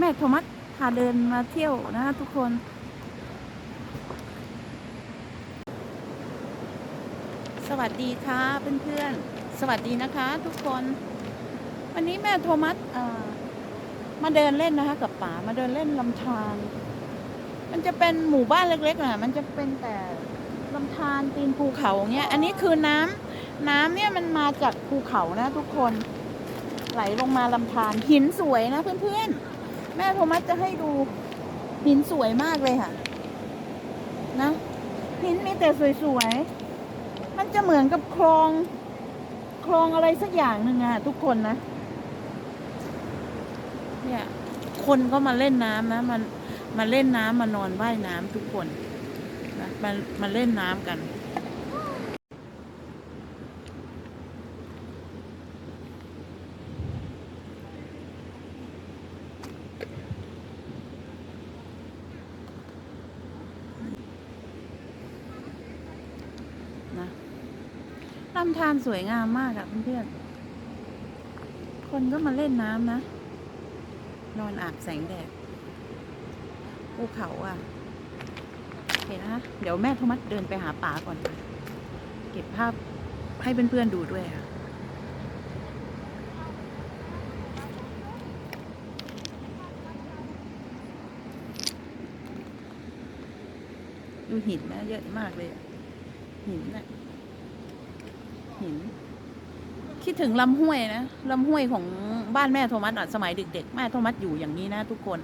แม่โทมัสพาเดินมาเที่ยวนะทุกคน สวัสดีค่ะเพื่อนๆ สวัสดีนะคะทุกคน วันนี้แม่โทมัสมาเดินเล่นนะคะกับป๋ามาเดินเล่นลำธารมันจะเป็นหมู่บ้านเล็กๆนะมันจะเป็นแต่ลำธารตีนภูเขาเงี้ย อันนี้คือน้ำน้ำเนี่ยมันมาจากภูเขานะทุกคน ไหลลงมาลำธารหินสวยนะเพื่อนๆ แม่โทมัสจะให้ดูหินสวยมากเลยค่ะ นะหินมีแต่สวยๆ มันจะเหมือนกับคลองคลองอะไรสักอย่างหนึ่งอะทุกคนนะ เนี่ย คนก็มาเล่นน้ำนะ มันมาเล่นน้ำมานอนว่ายน้ำทุกคนนะมามาเล่นน้ำกัน ลำธารสวยงามมากอะเพื่อนๆ คนก็มาเล่นน้ำนะ นอนอาบแสงแดดภูเขาอะเห็นนะคะเดี๋ยวแม่โทมัสเดินไปหาป่าก่อน เก็บภาพให้เพื่อนๆดูด้วยค่ะดูหินนะเยอะมากเลยอะหินนะ หิน คิดถึงลำห้วยนะลำห้วยของบ้านแม่โทมัสอะสมัยเด็กๆแม่โทมัสอยู่อย่างนี้นะทุกคน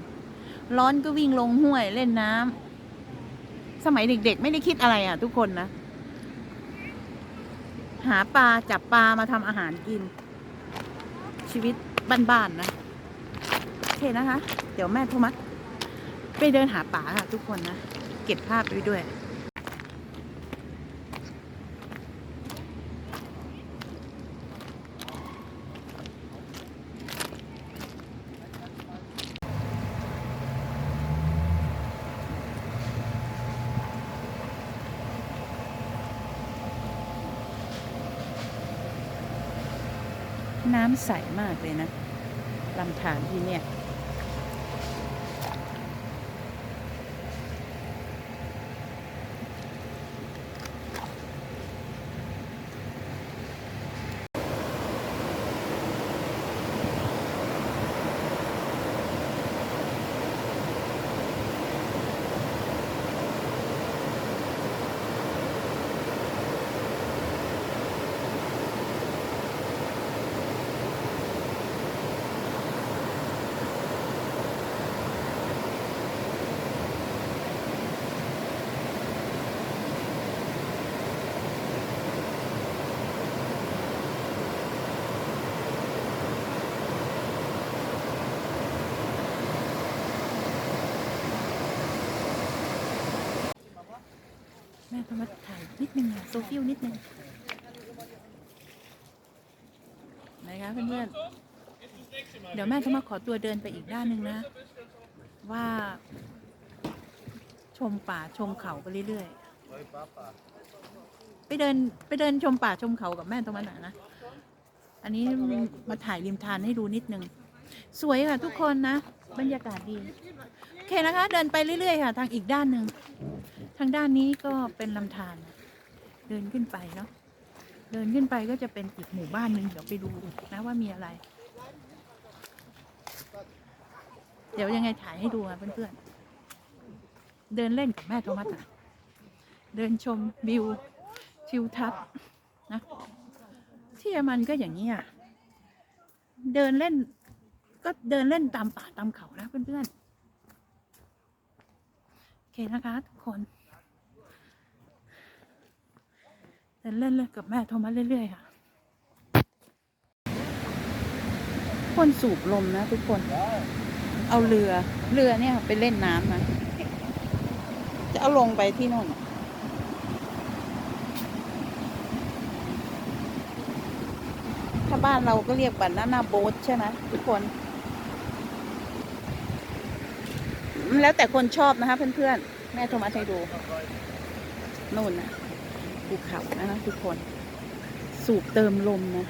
ร้อนก็วิ่งลงห้วยเล่นน้ำสมัยเด็ก ๆ ไม่ได้คิดอะไรอะ ทุกคนนะหาปลาจับปลามาทำอาหารกิน ชีวิตบ้านๆนะโอเคนะคะ เดี๋ยวแม่โทมัสไปเดินหาป่าค่ะทุกคนนะ เก็บภาพไว้ด้วย น้ำใสมากเลยนะลำธารที่เนี่ย แม่ก็มาถ่ายนิดนึงอะโซฟียลนิดนึงนะคะเพื่อนๆเดี๋ยวแม่จะมาขอตัวเดินไปอีกด้านหนึ่งนะ ว่าชมป่าชมเขาไปเรื่อยๆ ไปเดินไปเดินชมป่าชมเขากับแม่ตรงนั้นนะ อันนี้มาถ่ายริมทานให้ดูนิดนึง สวยค่ะทุกคนนะ บรรยากาศดี โอเคนะคะ เดินไปเรื่อยๆค่ะ ทางอีกด้านหนึ่งางด้านนี้ก็เป็นลำธารเดินขึ้นไปเนาะเดินขึ้นไปก็จะเป็นอีกหมู่บ้านหนึ่งเดี๋ยวไปดูนะว่ามีอะไร เดี๋ยวยังไงถ่ายให้ดูอะเพื่อนๆเดินเล่นกับแม่โทมัสอะเดินชมวิวทิวทัศน์นะที่เยอรมันก็อย่างนี้อะเดินเล่น ก็เดินเล่นตามป่าตามเขานะเพื่อนๆโอเคนะคะทุกคน เดินเล่นเลยกับแม่โทรมาเรื่อยๆค่ะ คนสูบลมนะทุกคน เอาเรือ เรือเนี่ยไปเล่นน้ำนะ จะเอาลงไปที่โน่นถ้าบ้านเราก็เรียกบันนานาโบ๊ทใช่ไหมทุกคน แล้วแต่คนชอบนะคะเพื่อนๆ แม่โทรมาให้ดู นู่นนะ ภูเขานะคะทุกคน สูบเติมลมนะ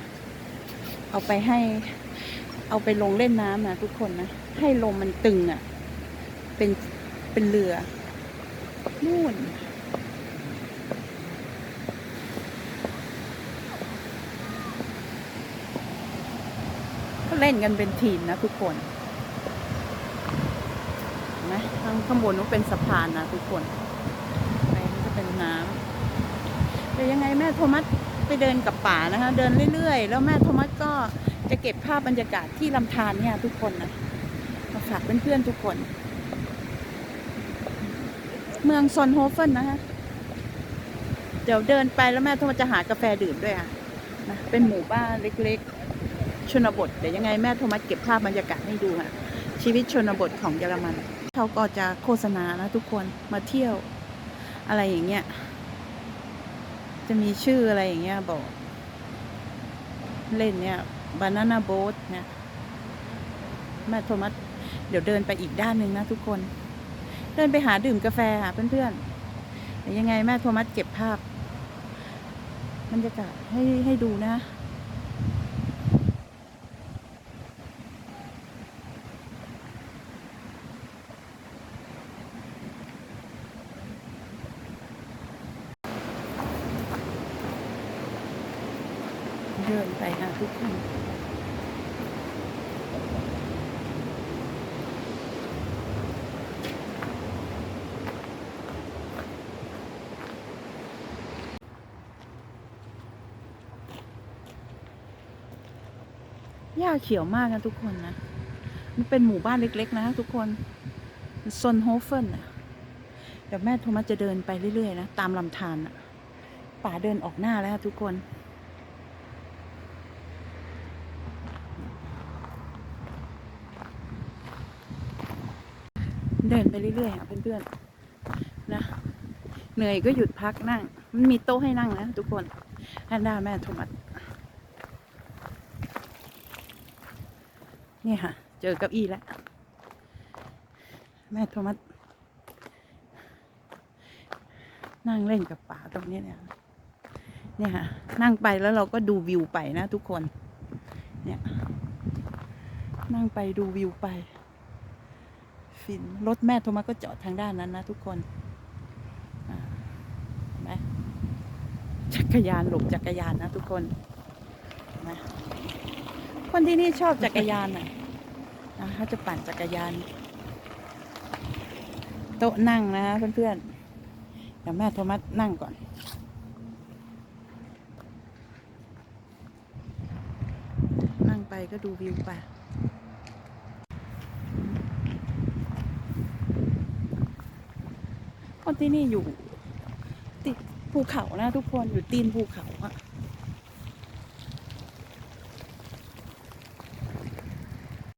เอาไปให้ เอาไปลงเล่นน้ำนะทุกคนนะ ให้ลมมันตึงอะ่ะ เป็นเป็นเรือนู่นก็เล่นกันเป็นทีมนะทุกคนเห็นไหมข้างข้างบนนู้นเป็นสะพานนะทุกคนไปนี่ก็เป็นน้ำ เดี๋ยวยังไงแม่โทมัสไปเดินกับป่านะคะ เดินเรื่อยๆ แล้วแม่โทมัสก็จะเก็บภาพบรรยากาศที่ลำธารเนี่ยทุกคนนะมาฝากเพื่อนๆทุกคน เมืองซอนโฮเฟนนะคะเดี๋ยวเดินไปแล้วแม่โทมัสจะหากาแฟดื่มด้วยอะนะเป็นหมู่บ้านเล็กๆ ชนบทเดี๋ยวยังไงแม่โทมัสเก็บภาพบรรยากาศให้ดูค่ะชีวิตชนบทของเยอรมันเขาก็จะโฆษณานะทุกคนมาเที่ยวอะไรอย่างเงี้ย จะมีชื่ออะไรอย่างเงี้ยบอก เล่นเนี่ยบานาน่าโบ๊ทเนี่ยแม่โทมัสเดี๋ยวเดินไปอีกด้านหนึ่งนะทุกคน เดินไปหาดื่มกาแฟค่ะเพื่อนๆเดี๋ยวยังไงแม่โทมัสเก็บภาพบรรยากาศให้ให้ดูนะ เดินไปหาทุกคนหญ้าเขียวมากนะทุกคนนะ มันเป็นหมู่บ้านเล็กๆ นะทุกคนซนโฮเฟนนะเดี๋ยวแม่โทมัสจะเดินไปเรื่อยๆ นะ ตามลำธารน่ะป่าเดินออกหน้าแล้วทุกคน เดินไปเรื่อยๆค่ะเพื่อนๆนะ เหนื่อยก็หยุดพักนั่ง มันมีโต๊ะให้นั่งนะทุกคนฮันด้าแม่โทมัสนี่ค่ะ เจอเก้าอี้แล้ว แม่โทมัสนั่งเล่นกับป่าตรงนี้เนี่ยเนี่ยค่ะ นั่งไปแล้วเราก็ดูวิวไปนะทุกคน เนี่ย นั่งไปดูวิวไป ฟิน รถแม่โทมัสก็จอดทางด้านนั้นนะทุกคนนไหมจักรยานหลบจักรยานนะทุกคนนไหมคนที่นี่ชอบจักรยานน่ะนะเขาจะปั่นจักรยาน โต๊ะนั่งนะเพื่อนๆเดี๋ยวแม่โทมัสนั่งก่อนนั่งไปก็ดูวิวไป คนที่นี่อยู่ ติดภูเขานะทุกคนอยู่ตีนภูเขาอะ